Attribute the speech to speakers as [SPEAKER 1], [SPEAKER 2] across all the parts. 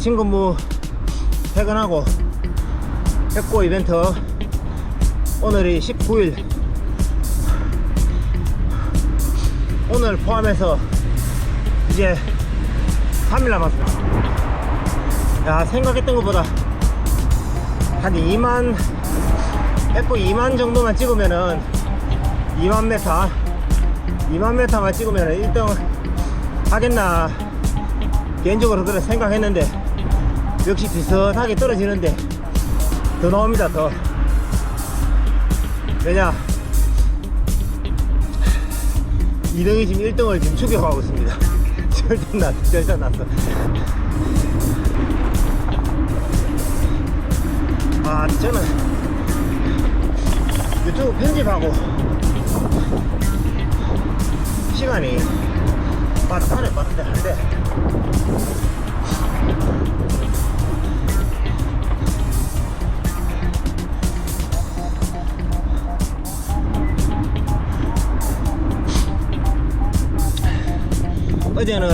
[SPEAKER 1] 자, 아침 근무 퇴근하고 백고 이벤트 오늘이 19일 오늘 포함해서 이제 3일 남았습니다. 야, 생각했던 것보다 한 2만, 백고 2만 정도만 찍으면은 2만 메타, 2만 메타만 찍으면은 1등 하겠나. 개인적으로 그래 생각했는데 역시 비슷하게 떨어지는데 더 나옵니다, 더. 왜냐? 2등이 지금 1등을 지금 추격하고 있습니다. 절대 났어, 절대 났어. 아, 저는 유튜브 편집하고 시간이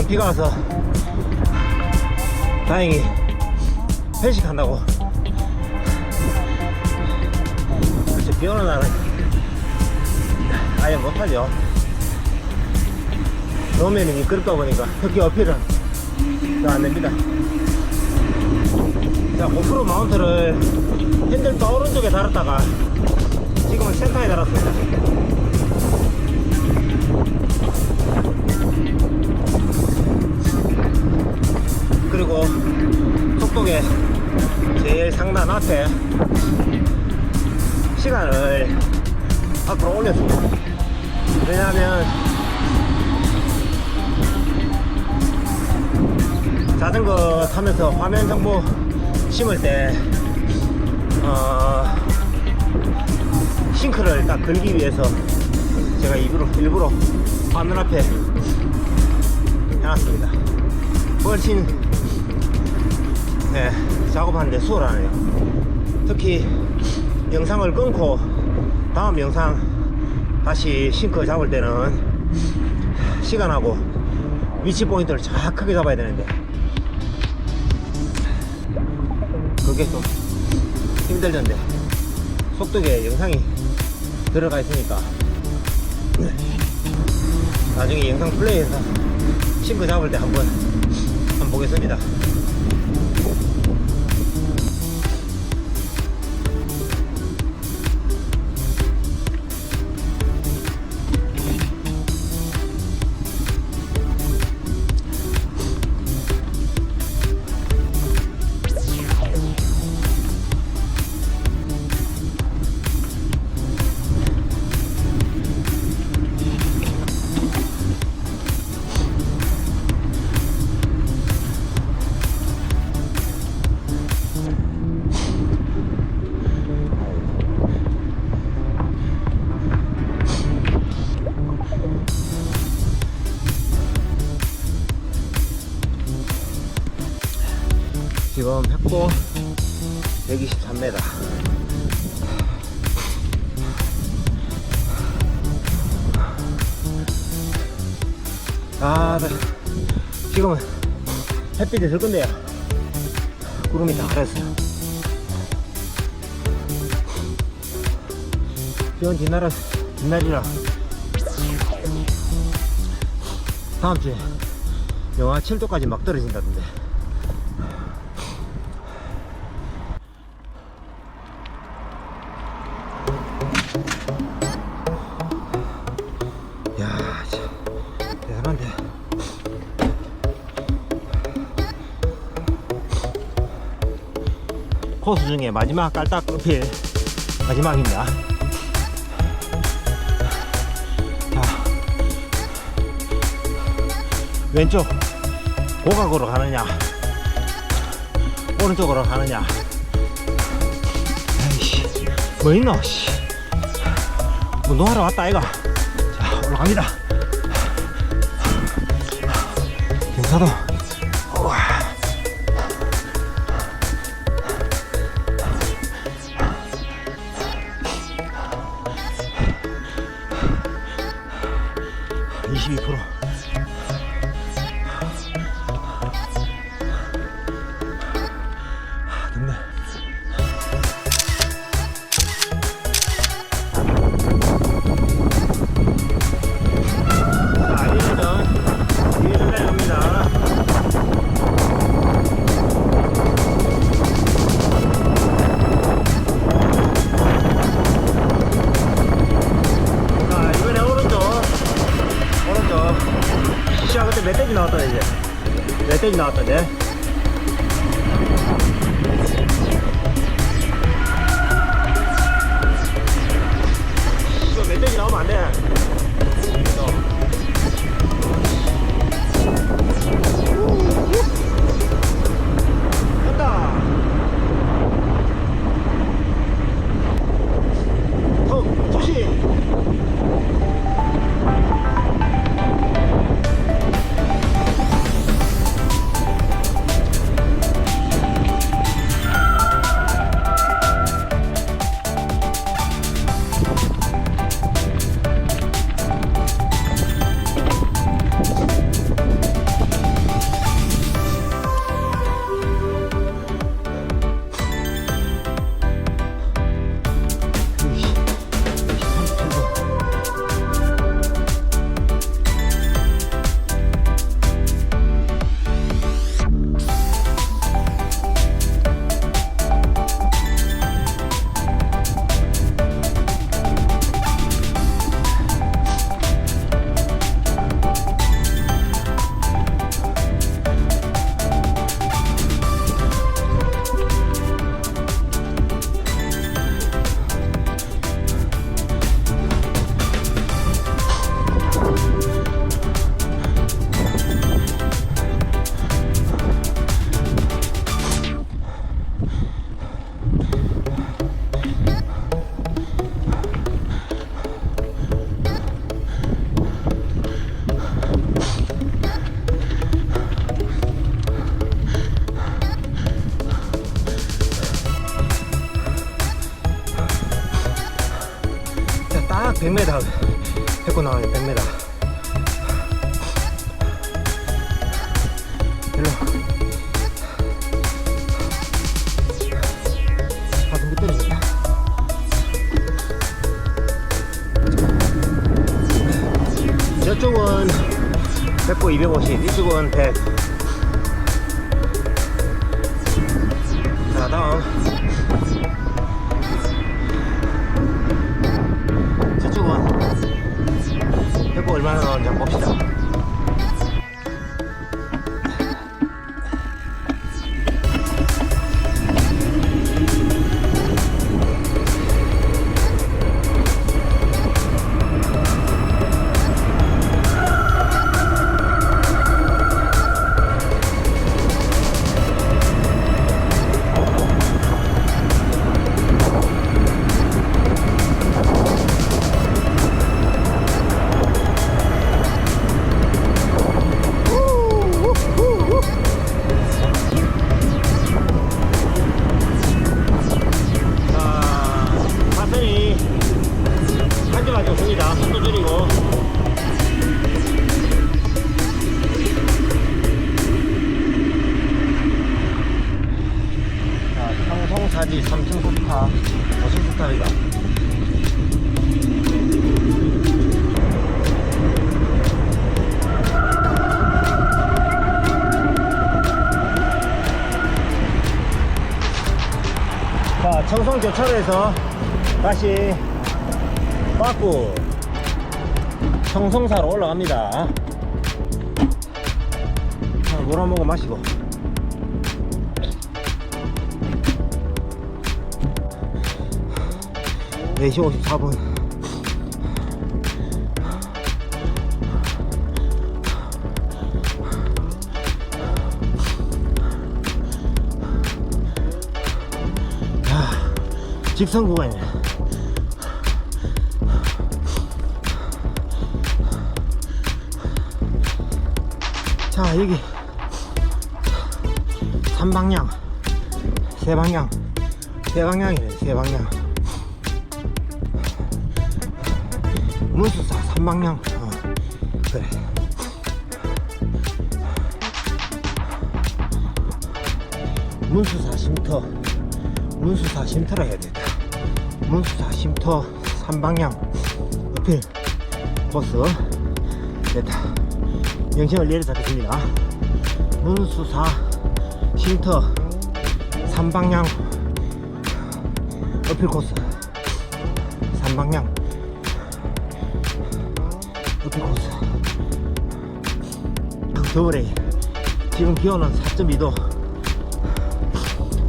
[SPEAKER 1] 비가 와서 다행히 회식한다고. 그렇죠. 비 오는 날은 아예 못하죠. 노면이 미끄럽다 보니까 특히 어필은 잘 안됩니다. 자 고프로 마운트를 핸들 또 오른 쪽에 달았다가 지금은 센터에 달았습니다 그리고 속도계 제일 상단 앞에 시간을 앞으로 올렸습니다. 왜냐하면 자전거 타면서 화면 정보 심을 때 어, 싱크를 딱 걸기 위해서 제가 일부러, 일부러 화면 앞에 해놨습니다. 훨씬 네, 작업하는데 수월하네요. 특히 영상을 끊고 다음 영상 다시 싱크 잡을 때는 시간하고 위치 포인트를 정확하게 잡아야 되는데. 그게 좀 힘들던데. 속도계 영상이 들어가 있으니까. 나중에 영상 플레이해서 싱크 잡을 때 한번 보겠습니다. 지금 획고 123m. 아, 네. 지금은 햇빛이 들 건데요. 구름이 다 가렸어요. 비온 뒷날은 뒷날이라 다음 주에 영하 7도까지 막 떨어진다던데. 코스 중에 마지막 깔딱 어필 마지막입니다. 자, 왼쪽 고각으로 가느냐, 오른쪽으로 가느냐. 아이씨, 뭐 있노, 씨. 뭐 노하러 왔다, 아이가. 자, 올라갑니다. 경사도. 멧돼지 나왔다 이제 이거 멧돼지 나오면 안돼 100m 밟고 나오네 100m 일로 아 너무 떨어진다 저쪽은 100고 250 이쪽은 100 한점밖에 없습니다. 속도 줄이고. 자, 청송사지 3층 소파, 5층 소파입니다. 자, 청송 교차로에서 다시 빠꾸 청송사로 올라갑니다. 자, 물한 모금 마시고. 네시 54분. 야, 직선 구간이네. 자, 여기 3방향, 세 방향, 세 방향이네, 세 방향. 문수사 3방향. 어, 그래. 문수사 쉼터. 문수사 쉼터라 해야 되겠다. 문수사 쉼터 3방향. 어필. 버스. 됐다. 영심을 내려잡겠습니다. 문수사 쉼터 3방향 어필 코스. 3방향. 어필 코스. 겨울에 지금 기온은 4.2도.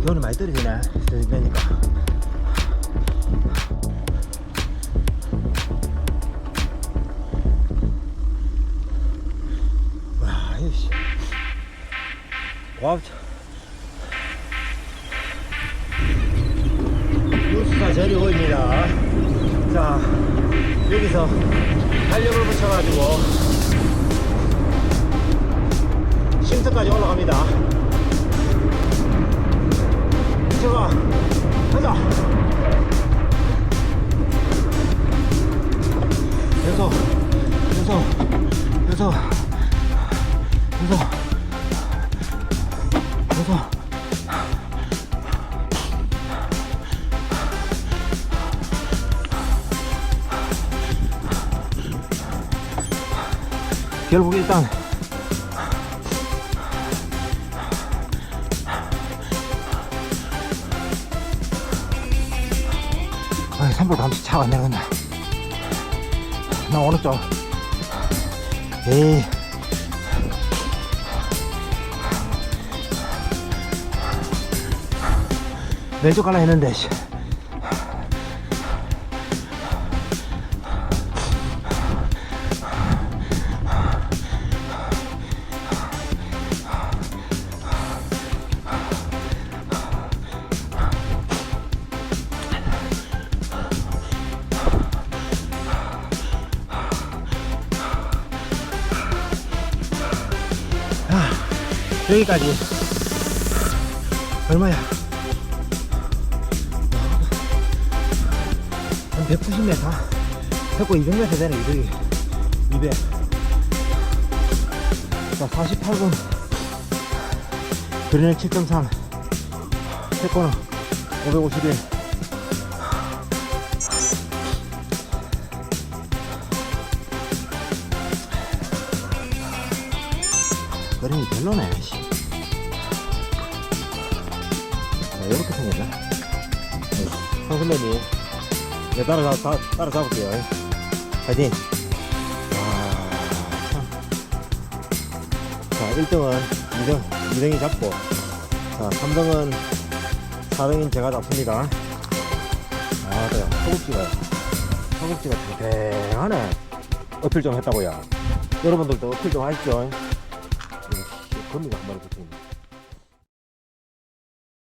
[SPEAKER 1] 기온이 많이 떨어지네. 그러니까 와 유수사 재료입니다. 자 여기서 탄력을 붙여가지고 쉼터까지 올라갑니다. 제가 가자 계속 계속 계속 계 속 계속 결국 일단 아이 산불 감시 차가 안 내려간다 나 어느 쪽 에이 왼쪽 갈라 했는데 씨. 아, 여기까지 얼마야? 190m 100고 200m 되네 이득이 200 자, 48분 그린을 7.3 태권은 551 그림이 별로네 씨. 자, 이렇게 생겼나? 형 선배님 네, 따라, 따, 따라 잡을게요. 파이팅. 와, 참. 자 1등은 2등 2등이 잡고. 자 3등은 4등인 제가 잡습니다. 아 그래 허벅지가 허벅지가 대단하네. 어필 좀 했다고요. 여러분들도 어필 좀 하십시오. 겁니다. 한 마리 붙어있네